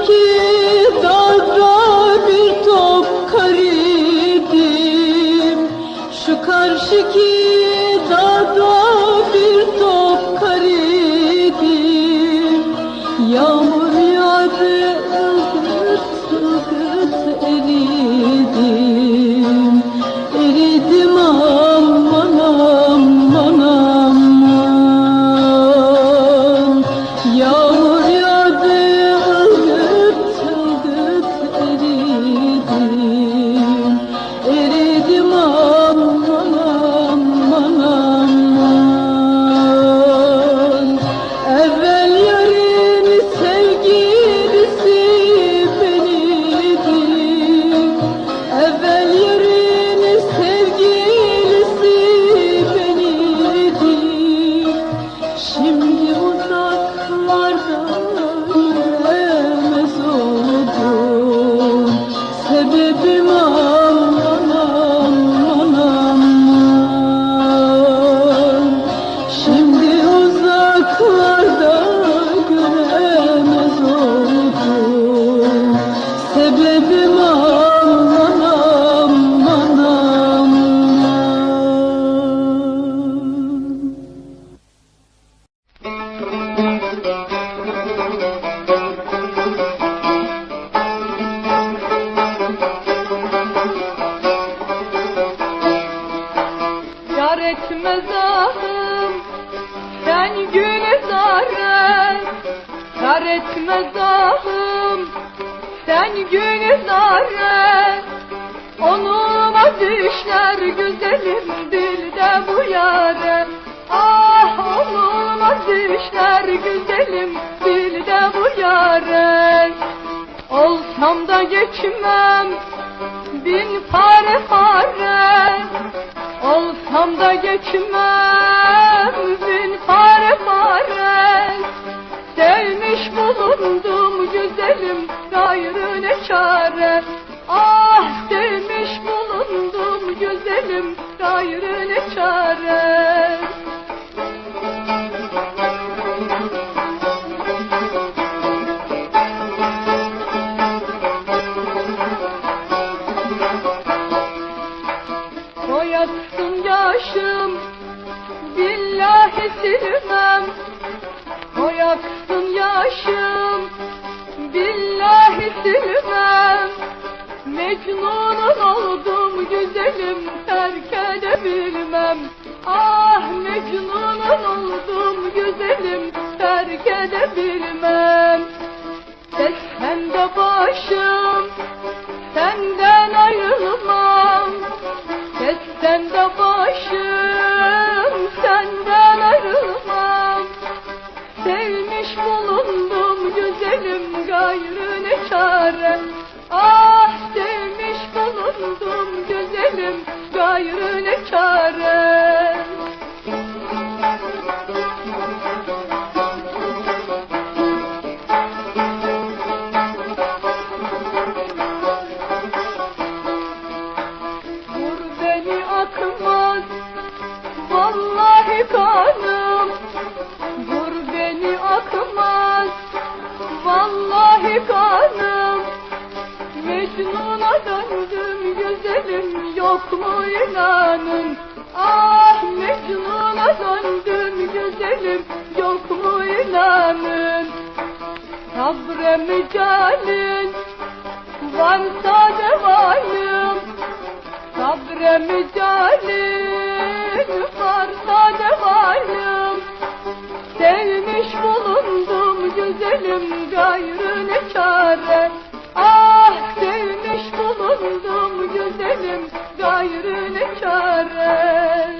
Thank you. Fatima. Sen gülzare Yar etme zahım sen gülzare Onuma düşler güzelim dilde bu yare. Ah onuma düşler güzelim dilde bu yare. Olsam da geçmem bin pare pare Olsam da geçmem bin pare pare Sevmiş bulundum güzelim gayrı ne çare? Ah sevmiş bulundum güzelim gayrı ne çare güzelim terk edebilmem Ah mecnunun oldum güzelim terk edebilmem Sen de başım mücalin Varsa devalım Sabre mücalin varsa devalım Sevmiş bulundum güzelim gayrı ne çare. Ah sevmiş bulundum güzelim gayrı ne çare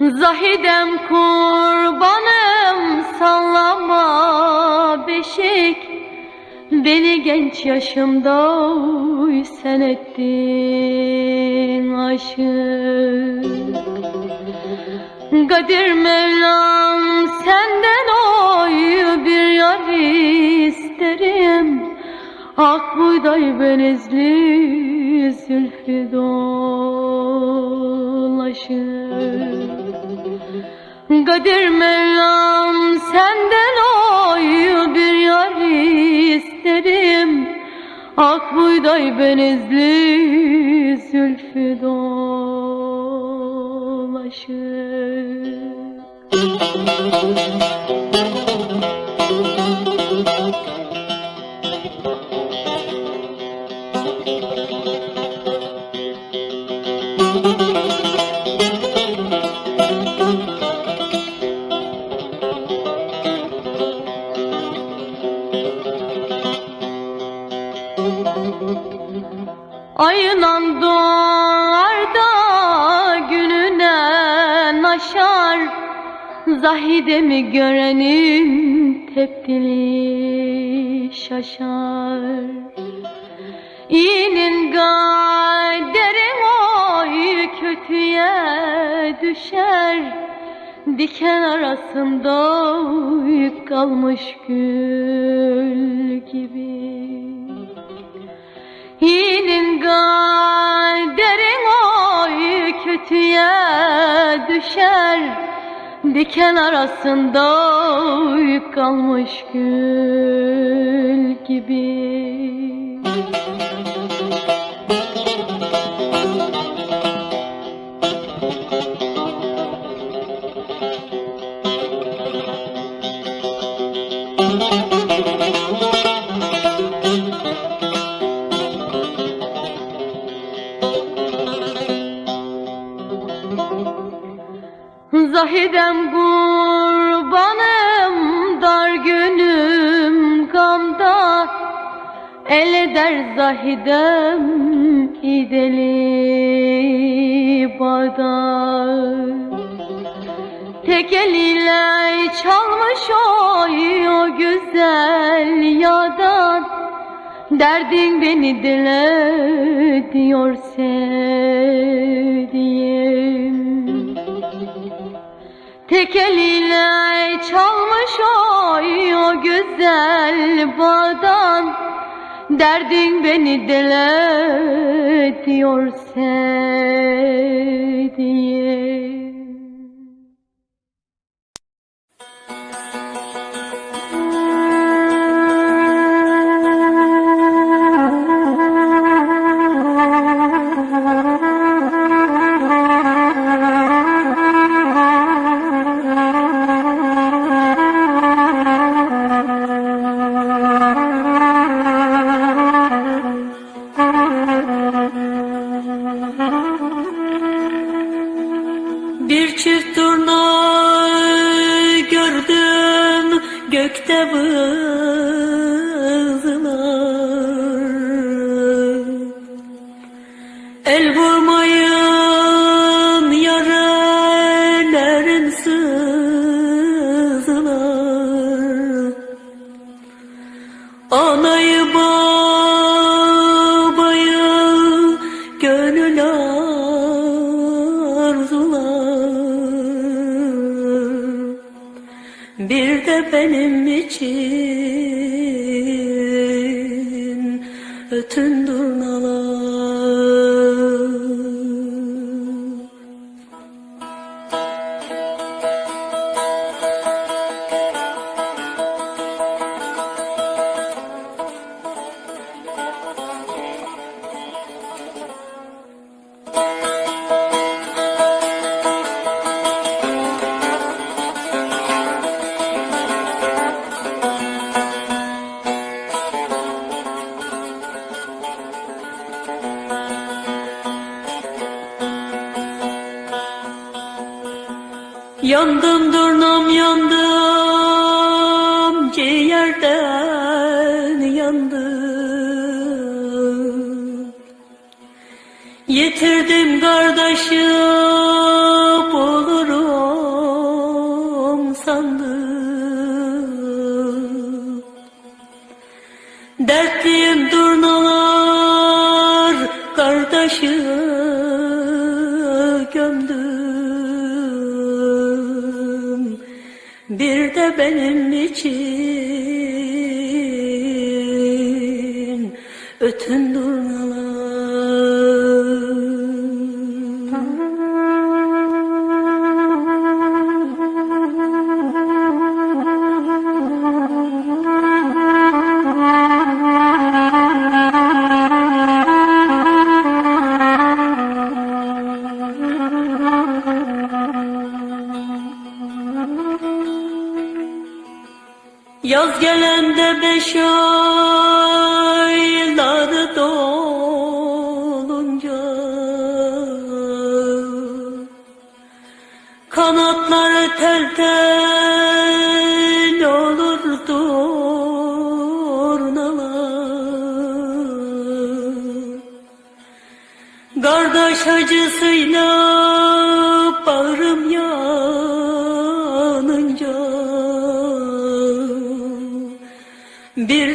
Zahidem kurbanım sallama beşik. Beni genç yaşımda sen ettin Kadir Mevlam senden oy bir yar isterim. Ak buğday benizli zülfü dolaşır. Kadir Mevlam senden oy bir yar isterim. Ak buğday benizli zülfü dolaşır Ayınan tepkili şaşar. İyinin kaderin oy kötüye düşer. Diken arasında oy kalmış gül gibi. İyinin kaderin oy kötüye düşer Diken arasında oy kalmış gül gibi. Zahidem eder zahidem ideli bağda Tek eliyle çalmış oy o güzel yadan Derdin beni dile diyor sevdiğim. Tek eliyle çalmış oy o güzel bağdan Derdin beni dile diyor sevdiğim Yandım durnam yandım ciğerden yandım. Yitirdim kardeşi bulurum sandım. Dertliyim durnalar kardeşi Bir de benim için. Ötün durnalar gelende beş ayları dolunca? Kanatları tel tel olur durnalar. Kardeş acısıyla bağrım yanınca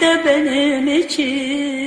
de benim için